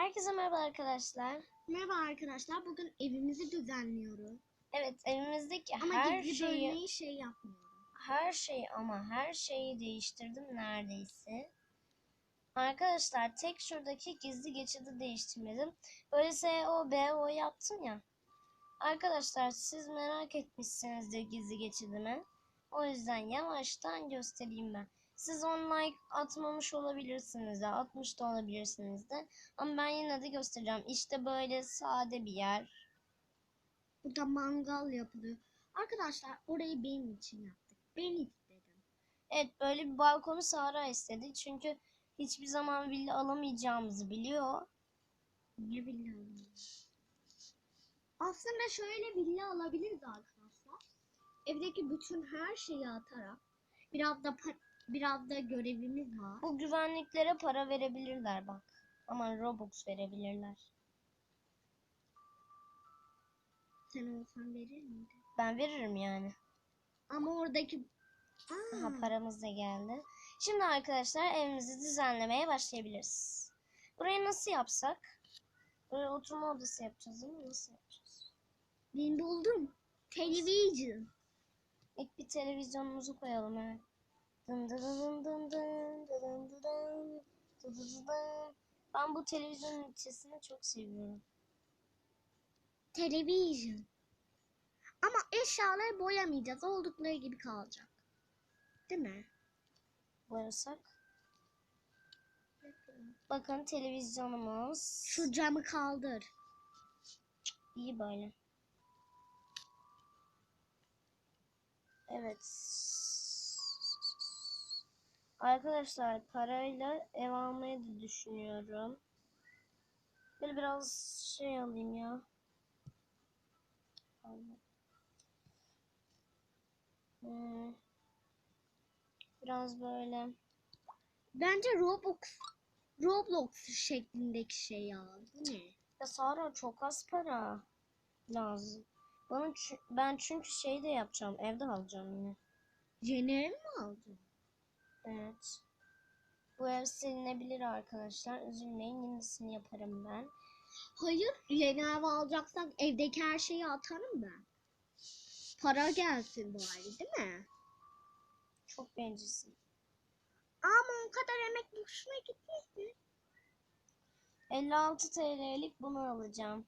Herkese merhaba arkadaşlar. Merhaba arkadaşlar. Bugün evimizi düzenliyoruz. Evet evimizdeki Ama her gizli şeyi bölmeyi şey yapmıyorum. her şeyi ama her şeyi değiştirdim neredeyse. Arkadaşlar tek şuradaki gizli geçidi değiştirmedim. Böyle S O B O yaptım ya. Arkadaşlar siz merak etmişsinizdir gizli geçidimi. O yüzden yavaştan göstereyim ben. Siz on like atmamış olabilirsiniz de, atmış da olabilirsiniz de. Ama ben yine de göstereceğim. İşte böyle sade bir yer. Burada mangal yapılıyor. Arkadaşlar orayı benim için yaptık. Ben istedim. Evet böyle bir balkonu Sahra istedi. Çünkü hiçbir zaman villa alamayacağımızı biliyor. Ne villa alalım? Aslında şöyle villa alabiliriz arkadaşlar. Evdeki bütün her şeyi atarak biraz da biraz da görevimiz var. Bu güvenliklere para verebilirler bak. Aman Robux verebilirler. Sen olsan verir miydin? Ben veririm yani. Ama oradaki Aa, Aha paramız da geldi. Şimdi arkadaşlar evimizi düzenlemeye başlayabiliriz. Burayı nasıl yapsak? Buraya oturma odası yapacağız değil mi? Nasıl yapacağız? ben buldum. Televizyon. İlk bir televizyonumuzu koyalım evet. Ben bu televizyonun içerisini çok seviyorum. Televizyon. Ama eşyaları boyamayacağız. Oldukları gibi kalacak. Değil mi? Boyasak. Bakın televizyonumuz. Şu camı kaldır. İyi böyle. Evet. Arkadaşlar parayla ev almayı da düşünüyorum. Böyle biraz şey alayım ya. Hmm. Biraz böyle. Bence Roblox Roblox şeklindeki şey ya. Bu ne? Ya Sara çok az para lazım. Bana ben çünkü şey de yapacağım. Evde alacağım yine. Yeni ev mi aldın? Evet. Bu ev silinebilir arkadaşlar. Üzülmeyin. Yenisini yaparım ben. Hayır. Yeni ev alacaksak evdeki her şeyi atarım ben. Para gelsin bari değil mi? Çok bencilsin. Ama o kadar emek boşuna gitmez mi? 56 TL'lik bunu alacağım.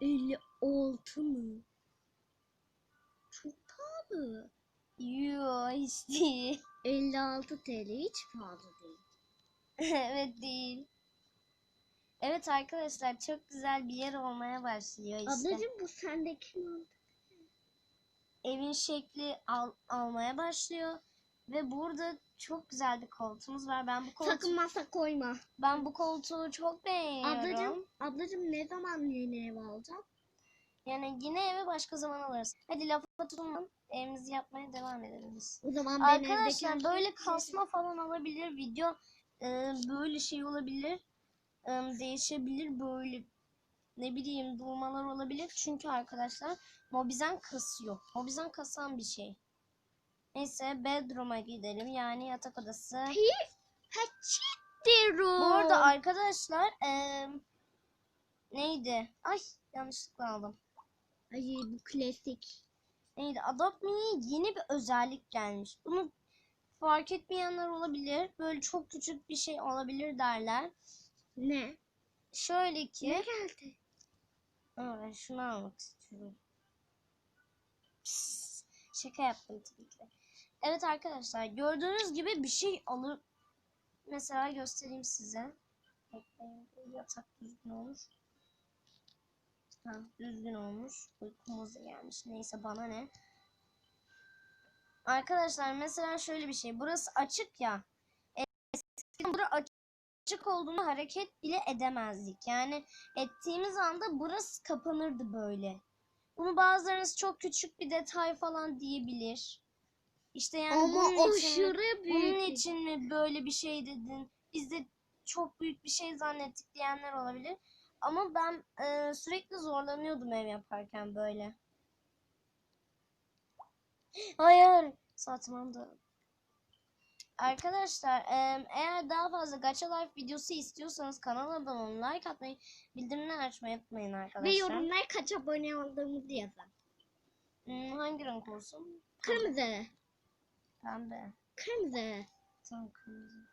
56 mı? Çok pahalı. Değil. 56 TL hiç pahalı değil. evet değil. Evet arkadaşlar çok güzel bir yer olmaya başlıyor işte. Ablacığım bu sendeki mi? evin şekli al, almaya başlıyor ve burada çok güzel bir koltuğumuz var. Ben bu koltuğu Sakın masa koyma. ben bu koltuğu çok beğeniyorum. Ablacığım, ablacığım ne zaman yeni ev alacağım? Yani yine eve başka zaman alırız. Hadi lafa tutulmadan evimizi yapmaya devam edelim biz. O zaman ben evdeki Arkadaşlar her böyle kasma falan olabilir. Video e, böyle şey olabilir. E, değişebilir böyle ne bileyim durmalar olabilir. Çünkü arkadaşlar Mobizen kasıyor. Mobizen kasan bir şey. Neyse bedroom'a gidelim. Yani yatak odası. Derum. Bu arada arkadaşlar e, neydi? Ay yanlışlıkla aldım. Ay bu klasik. Neydi? Adopt Me'ye yeni bir özellik gelmiş. Bunu fark etmeyenler olabilir. Böyle çok küçük bir şey olabilir derler. Ne? Şöyle ki Ne geldi? Aa, ben şunu almak istiyorum. Pss, şaka yaptım tabii ki. Evet arkadaşlar gördüğünüz gibi bir şey alır. Mesela göstereyim size. Bekleyin, Yatak düzgün olmuş. Ha, düzgün olmuş. Uykumuz gelmiş. Neyse bana ne. Arkadaşlar mesela şöyle bir şey. Burası açık ya. Eskiden bura açık olduğunu hareket bile edemezdik. Yani ettiğimiz anda burası kapanırdı böyle. Bunu bazılarınız çok küçük bir detay falan diyebilir. İşte yani Ama bunun için, mi, büyük. bunun için mi böyle bir şey dedin? Biz de çok büyük bir şey zannettik diyenler olabilir. Ama ben e, sürekli zorlanıyordum ev yaparken böyle. Hayır. Saatim anda. Arkadaşlar em, eğer daha fazla Gacha Life videosu istiyorsanız kanala abone olun, like atmayı, bildirimleri açmayı unutmayın arkadaşlar. Ve yorumlara kaç abone olduğumuzu yazın. Hmm, hangi renk olsun? Kırmızı. Pembe. Kırmızı. Tamam kırmızı.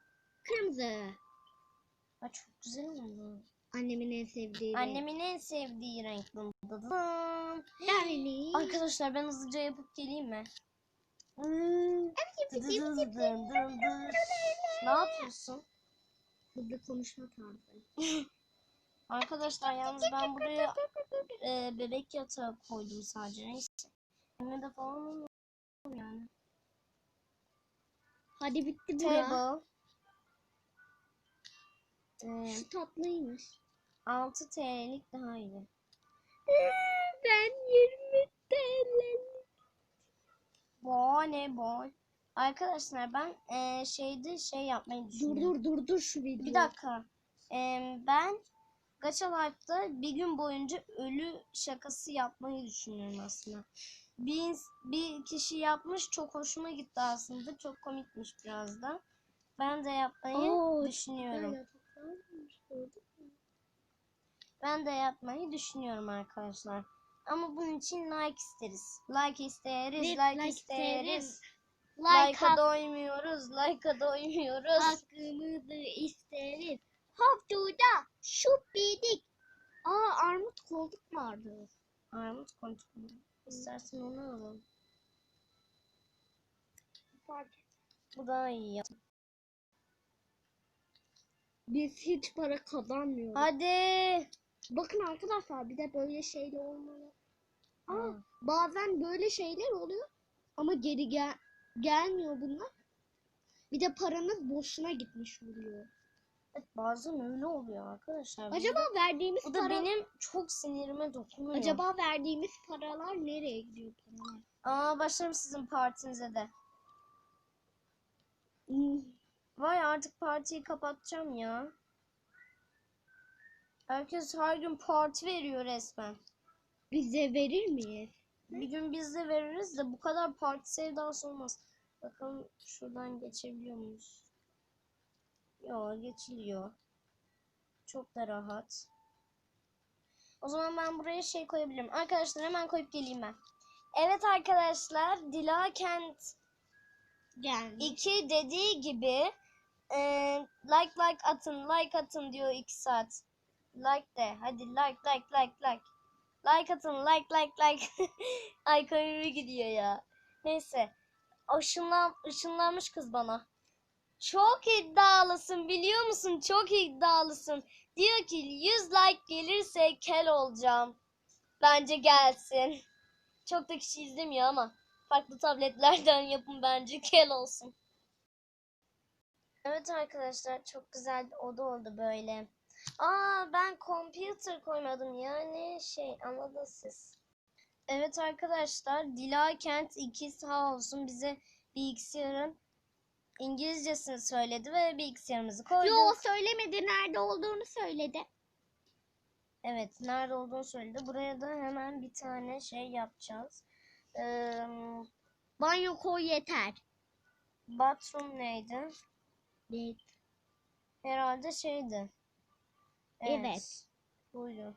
Kırmızı. Aa, çok güzel oldu. Annemin en sevdiği. Annemin en sevdiği renk bu. Dıdıdım. Yani. Arkadaşlar ben hızlıca yapıp geleyim mi? Hmm. Ne yapıyorsun? Hızlı konuşma tarzı. Arkadaşlar yalnız ben buraya e, bebek yatağı koydum sadece. Neyse. Evime de falan olmuyor yani. Hadi bitti bura. Table. E, Şu tatlıymış. 6 TL'lik daha iyi. Ben 20 TL. Boy ne boy. Arkadaşlar ben e, şeyde şey yapmayı Dur düşünüyorum. dur dur dur şu videoyu. Bir dakika. E, ben Gacha Life'da bir gün boyunca ölü şakası yapmayı düşünüyorum aslında. Bir, bir kişi yapmış çok hoşuma gitti aslında. Çok komikmiş biraz da. Ben de yapmayı Oo, düşünüyorum. Mü? Ben de yapmayı düşünüyorum arkadaşlar. Ama bunun için like isteriz. Like isteriz, Evet, like, like isteriz. isteriz. Like Like'a hak- doymuyoruz, like'a doymuyoruz. hakkımızı isteriz. Haftada şu bidik. Aa armut kolduk vardı. Armut kontuk mu? İstersen onu alalım. Bu daha iyi ya. Biz hiç para kazanmıyoruz. Hadi. Bakın arkadaşlar bir de böyle şeyler olmalı. Aa, Ha. bazen böyle şeyler oluyor ama geri gel gelmiyor bunlar. Bir de paranız boşuna gitmiş oluyor. Evet, bazen öyle oluyor arkadaşlar. Acaba da- verdiğimiz bu da para benim çok sinirime dokunuyor. acaba verdiğimiz paralar nereye gidiyor paralar? Aa başlarım sizin partinize de. Hmm, Vay artık partiyi kapatacağım ya. Herkes her gün parti veriyor resmen. Bize verir miyiz? Bir gün biz de veririz de bu kadar parti sevdası olmaz. Bakalım şuradan geçebiliyor muyuz? Yo geçiliyor. Çok da rahat. O zaman ben buraya şey koyabilirim. Arkadaşlar hemen koyup geleyim ben. Evet arkadaşlar Dila Kent Geldi. 2 dediği gibi e, like like atın like atın diyor 2 saat. Like de hadi like like like like. Like atın like like like. Ay komimi gidiyor ya. Neyse. Işınlan, ışınlanmış kız bana. Çok iddialısın biliyor musun? Çok iddialısın. Diyor ki 100 like gelirse kel olacağım. Bence gelsin. Çok da kişi izlemiyor ama farklı tabletlerden yapın bence kel olsun. Evet arkadaşlar çok güzel bir oda oldu böyle. Aa ben computer koymadım yani şey anladınız siz. Evet arkadaşlar Dila Kent 2 sağ olsun bize bilgisayarın İngilizcesini söyledi ve bilgisayarımızı koydu. Yo söylemedi nerede olduğunu söyledi. Evet nerede olduğunu söyledi. Buraya da hemen bir tane şey yapacağız. Ee, Banyo koy yeter. bathroom neydi? Evet. Herhalde şeydi. Evet. Buydu.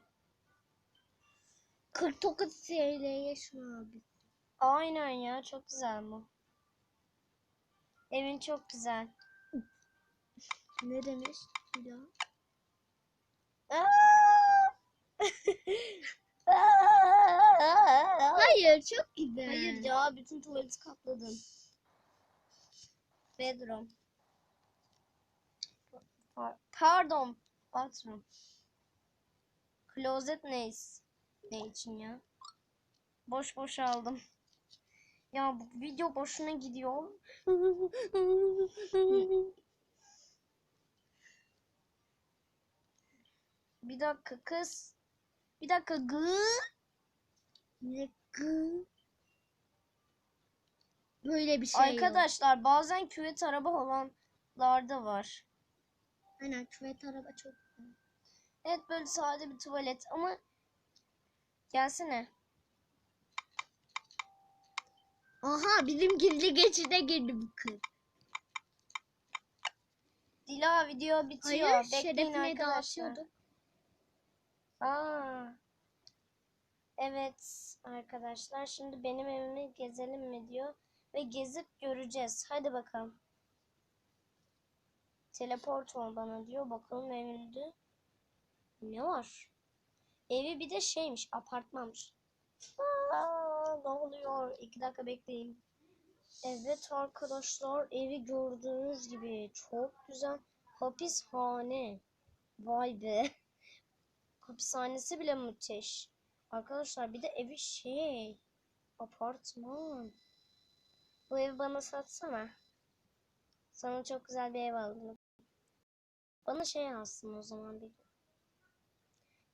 49 TL'ye şunu abi. Aynen ya çok güzel bu. Evin çok güzel. Ne demiş? Bir daha. Hayır çok güzel. Hayır ya bütün tuvaleti kapladın. Bedroom. Pa- Pardon. Bathroom. Closet ne, ne için ya? Boş boş aldım. Ya bu video boşuna gidiyor. Bir dakika kız. Bir dakika gı. Ne gı? Böyle bir şey yok. Arkadaşlar bazen küvet araba olanlar da var. Aynen küvet araba çok. Evet böyle sade bir tuvalet ama gelsene. Aha bizim gizli geçide girdi bu kız. Dila video bitiyor. Hayır Bekleyin arkadaşlar. Aa. Evet arkadaşlar şimdi benim evimi gezelim mi diyor ve gezip göreceğiz. Hadi bakalım. Teleport ol bana diyor. Bakalım evinde ne var? Evi bir de şeymiş apartmanmış. Aa, ne oluyor? İki dakika bekleyin. Evet arkadaşlar evi gördüğünüz gibi çok güzel. Hapishane. Vay be. Hapishanesi bile müthiş. Arkadaşlar bir de evi şey. Apartman. Bu evi bana satsana. Sana çok güzel bir ev aldım. Bana şey alsın o zaman bir.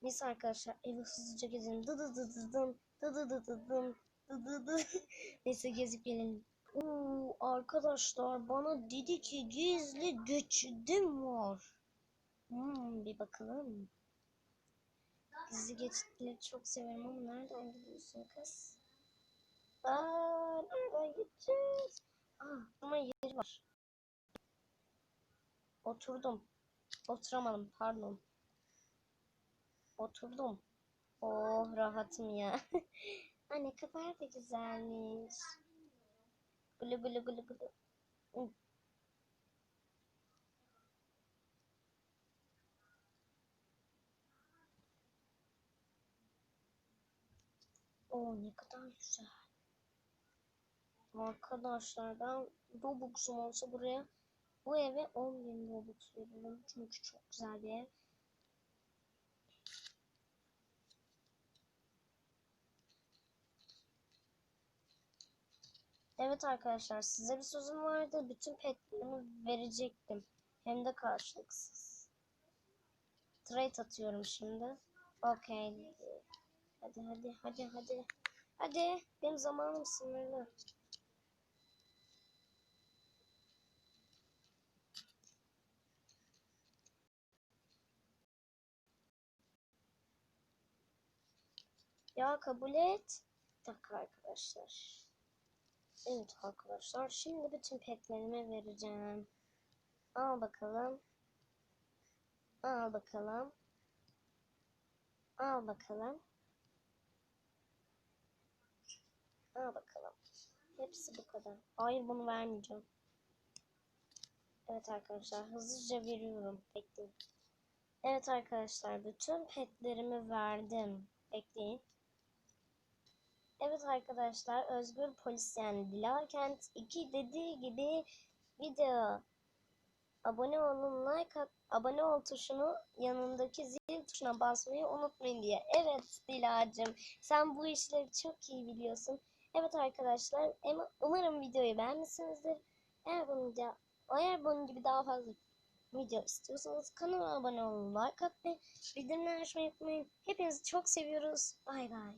Neyse arkadaşlar evi hızlıca gezelim. Dı dı dı dı dım. Dı dı dı dı dım. Dı dı dı. Neyse gezip gelelim. Oo, arkadaşlar bana dedi ki gizli geçidim var. Hmm, bir bakalım. Gizli geçitleri çok severim ama nereden gidiyorsun kız? Aa, nereden gideceğiz? Aa, ama yeri var. Oturdum. Oturamadım, pardon. Oturdum. Oh, rahatım ya. Aa, ne kadar da güzelmiş. Gulu gulu gulu gulu. Oo ne kadar güzel. Arkadaşlar ben Robux'um olsa buraya bu eve 10.000 Robux veririm. Çünkü çok güzel bir ev. Evet arkadaşlar size bir sözüm vardı. Bütün petlerimi verecektim. Hem de karşılıksız. Trade atıyorum şimdi. Okey. Hadi hadi hadi hadi. Hadi benim zamanım sınırlı. Ya kabul et. Dakika arkadaşlar. Evet arkadaşlar şimdi bütün petlerimi vereceğim. Al bakalım. Al bakalım. Al bakalım. Al bakalım. Hepsi bu kadar. Hayır bunu vermeyeceğim. Evet arkadaşlar hızlıca veriyorum. Bekleyin. Evet arkadaşlar bütün petlerimi verdim. Bekleyin. Evet arkadaşlar Özgür Polis yani Dilarkent 2 dediği gibi video abone olun like abone ol tuşunu yanındaki zil tuşuna basmayı unutmayın diye. Evet Dilacım sen bu işleri çok iyi biliyorsun. Evet arkadaşlar umarım videoyu beğenmişsinizdir. Eğer bunun, eğer bunun gibi daha fazla video istiyorsanız kanala abone olun like atmayı bildirimleri açmayı unutmayın. Hepinizi çok seviyoruz. Bay bay.